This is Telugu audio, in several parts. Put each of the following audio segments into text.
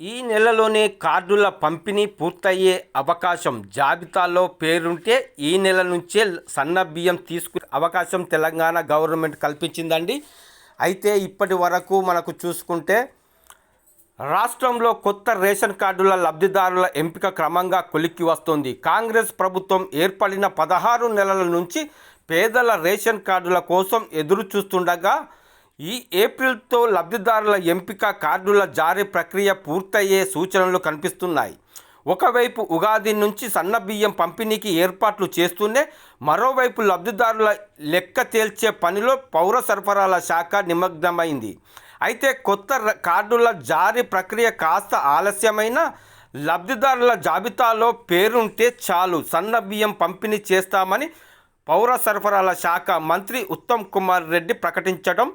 ఈ నెలలోనే కార్డుల పంపిణీ పూర్తయ్యే అవకాశం జాబితాలో పేరుంటే ఈ నెల నుంచే సన్న బియ్యం తీసుకునే అవకాశం తెలంగాణ గవర్నమెంట్ కల్పించిందండి. అయితే ఇప్పటి వరకు మనకు చూసుకుంటే రాష్ట్రంలో కొత్త రేషన్ కార్డుల లబ్ధిదారుల ఎంపిక క్రమంగా కొలిక్కి వస్తోంది. కాంగ్రెస్ ప్రభుత్వం ఏర్పడిన పదహారు నెలల నుంచి పేదల రేషన్ కార్డుల కోసం ఎదురు చూస్తుండగా ఈ ఏప్రిల్తో లబ్ధిదారుల ఎంపిక కార్డుల జారీ ప్రక్రియ పూర్తయ్యే సూచనలు కనిపిస్తున్నాయి. ఒకవైపు ఉగాది నుంచి సన్న బియ్యం పంపిణీకి ఏర్పాట్లు చేస్తూనే మరోవైపు లబ్ధిదారుల లెక్క తేల్చే పనిలో పౌర సరఫరాల శాఖ నిమగ్నమైంది. అయితే కొత్త ర- కార్డుల జారీ ప్రక్రియ కాస్త ఆలస్యమైన లబ్ధిదారుల జాబితాలో పేరుంటే చాలు సన్న బియ్యం పంపిణీ చేస్తామని పౌర సరఫరాల శాఖ మంత్రి ఉత్తమ్ కుమార్ రెడ్డి ప్రకటించడం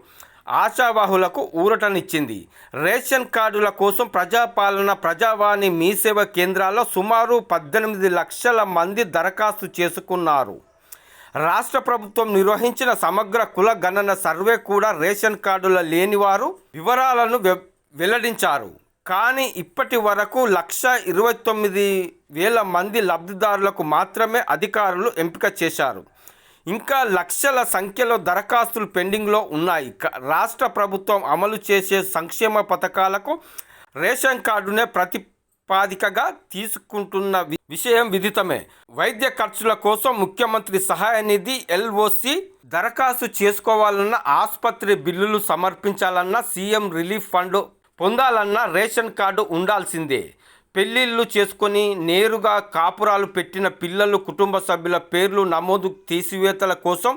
ఆశావాహులకు ఊరటనిచ్చింది. రేషన్ కార్డుల కోసం ప్రజాపాలన ప్రజావాణి మీసేవ కేంద్రాల్లో సుమారు పద్దెనిమిది లక్షల మంది దరఖాస్తు చేసుకున్నారు. రాష్ట్ర ప్రభుత్వం నిర్వహించిన సమగ్ర కుల గణన సర్వే కూడా రేషన్ కార్డుల లేనివారు వివరాలను వె- వెల్లడించారు. కానీ ఇప్పటి వరకు లక్ష ఇరవై తొమ్మిది వేల మంది లబ్ధిదారులకు మాత్రమే అధికారులు ఎంపిక చేశారు. ఇంకా లక్షల సంఖ్యలో దరఖాస్తులు పెండింగ్లో ఉన్నాయి. రాష్ట్ర ప్రభుత్వం అమలు చేసే సంక్షేమ పథకాలకు రేషన్ కార్డునే ప్రాతిపదికగా తీసుకుంటున్న విషయం విదితమే. వైద్య ఖర్చుల కోసం ముఖ్యమంత్రి సహాయ నిధి ఎల్ఓసి దరఖాస్తు చేసుకోవాలన్న ఆసుపత్రి బిల్లులు సమర్పించాలన్న సీఎం రిలీఫ్ ఫండ్ పొందాలన్న రేషన్ కార్డు ఉండాల్సిందే. పెళ్ళిళ్ళు చేసుకొని నేరుగా కాపురాలు పెట్టిన పిల్లలు కుటుంబ సభ్యుల పేర్లు నమోదు తీసివేతల కోసం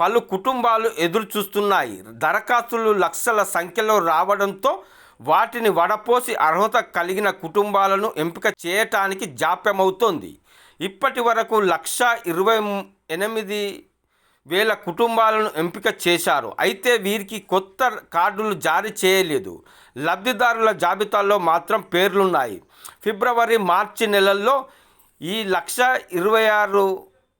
పలు కుటుంబాలు ఎదురుచూస్తున్నాయి. దరఖాస్తులు లక్షల సంఖ్యలో రావడంతో వాటిని వడపోసి అర్హత కలిగిన కుటుంబాలను ఎంపిక చేయటానికి జాప్యమవుతోంది. ఇప్పటి వరకు లక్ష ఇరవై ఎనిమిది వేల కుటుంబాలను ఎంపిక చేశారు. అయితే వీరికి కొత్త కార్డులు జారీ చేయలేదు. లబ్ధిదారుల జాబితాలో మాత్రం పేర్లున్నాయి. ఫిబ్రవరి మార్చి నెలల్లో ఈ లక్ష ఇరవై ఆరు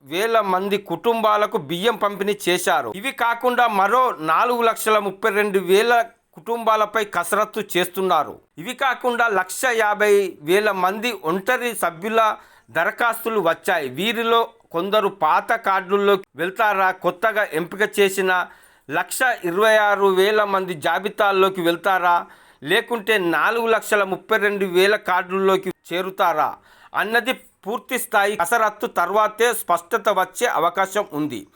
వేల మంది కుటుంబాలకు బియ్యం పంపిణీ చేశారు. ఇవి కాకుండా మరో నాలుగు లక్షల ముప్పై రెండు వేల కుటుంబాలపై కసరత్తు చేస్తున్నారు. ఇవి కాకుండా లక్ష యాభై వేల మంది ఒంటరి సభ్యుల దరఖాస్తులు వచ్చాయి. వీరిలో కొందరు పాత కార్డుల్లో వెళ్తారా? కొత్తగా ఎంపిక చేసిన లక్ష ఇరవై ఆరు వేల మంది జాబితాల్లోకి వెళ్తారా? లేకుంటే నాలుగు లక్షల ముప్పై రెండు వేల కార్డుల్లోకి చేరుతారా? అన్నది పూర్తి స్థాయి కసరత్తు తర్వాతే స్పష్టత వచ్చే అవకాశం ఉంది.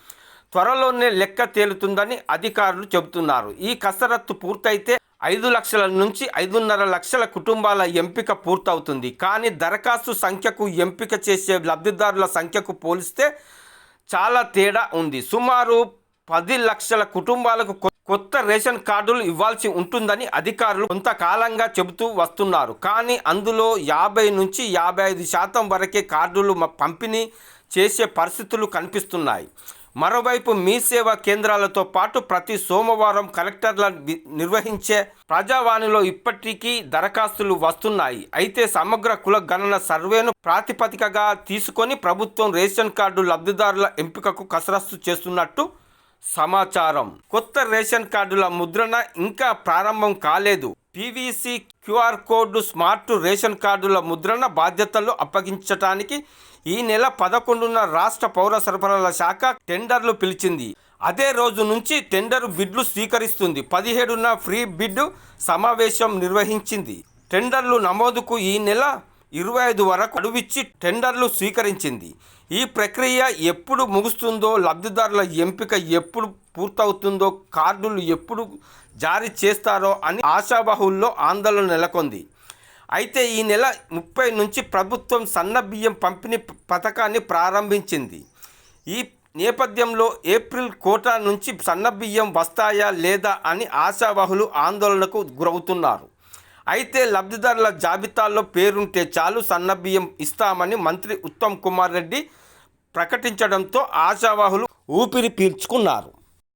త్వరలోనే లెక్క తేలుతుందని అధికారులు చెబుతున్నారు. ఈ కసరత్తు పూర్తయితే ఐదు లక్షల నుంచి ఐదున్నర లక్షల కుటుంబాల ఎంపిక పూర్తవుతుంది. కానీ దరఖాస్తు సంఖ్యకు ఎంపిక చేసే లబ్ధిదారుల సంఖ్యకు పోలిస్తే చాలా తేడా ఉంది. సుమారు పది లక్షల కుటుంబాలకు కొత్త రేషన్ కార్డులు ఇవ్వాల్సి ఉంటుందని అధికారులు కొంతకాలంగా చెబుతూ వస్తున్నారు. కానీ అందులో యాభై నుంచి యాభై ఐదు శాతం వరకే కార్డులు పంపిణీ చేసే పరిస్థితులు కనిపిస్తున్నాయి. మరోవైపు మీ సేవా కేంద్రాలతో పాటు ప్రతి సోమవారం కలెక్టర్ల నిర్వహించే ప్రజావాణిలో ఇప్పటికీ దరఖాస్తులు వస్తున్నాయి. అయితే సమగ్ర కుల గణన సర్వేను ప్రాతిపదికగా తీసుకొని ప్రభుత్వం రేషన్ కార్డు లబ్ధిదారుల ఎంపికకు కసరత్తు చేస్తున్నట్టు సమాచారం. కొత్త రేషన్ కార్డుల ముద్రణ ఇంకా ప్రారంభం కాలేదు. PVC QR code smart ration కార్డుల ముద్రణ బాధ్యతలు అప్పగించటానికి ఈ నెల పదకొండున రాష్ట్ర పౌర సరఫరాల శాఖ టెండర్లు పిలిచింది. అదే రోజు నుంచి టెండర్ బిడ్లు స్వీకరిస్తుంది. పదిహేడున ఫ్రీ బిడ్ సమావేశం నిర్వహించింది. టెండర్లు నమోదుకు ఈ నెల ఇరవై ఐదు వరకు అడువిచ్చి టెండర్లు స్వీకరించింది. ఈ ప్రక్రియ ఎప్పుడు ముగుస్తుందో లబ్ధిదారుల ఎంపిక ఎప్పుడు పూర్తవుతుందో కార్డులు ఎప్పుడు జారీ చేస్తారో అని ఆశాబాహుల్లో ఆందోళన నెలకొంది. అయితే ఈ నెల ముప్పై నుంచి ప్రభుత్వం సన్న బియ్యం పంపిణీ పథకాన్ని ప్రారంభించింది. ఈ నేపథ్యంలో ఏప్రిల్ కోటా నుంచి సన్న బియ్యం వస్తాయా లేదా అని ఆశావాహులు ఆందోళనకు గురవుతున్నారు. అయితే లబ్ధిదారుల జాబితాలో పేరుంటే చాలు సన్న బియ్యం ఇస్తామని మంత్రి ఉత్తమ్ కుమార్ రెడ్డి ప్రకటించడంతో ఆశావాహులు ఊపిరి పీల్చుకున్నారు.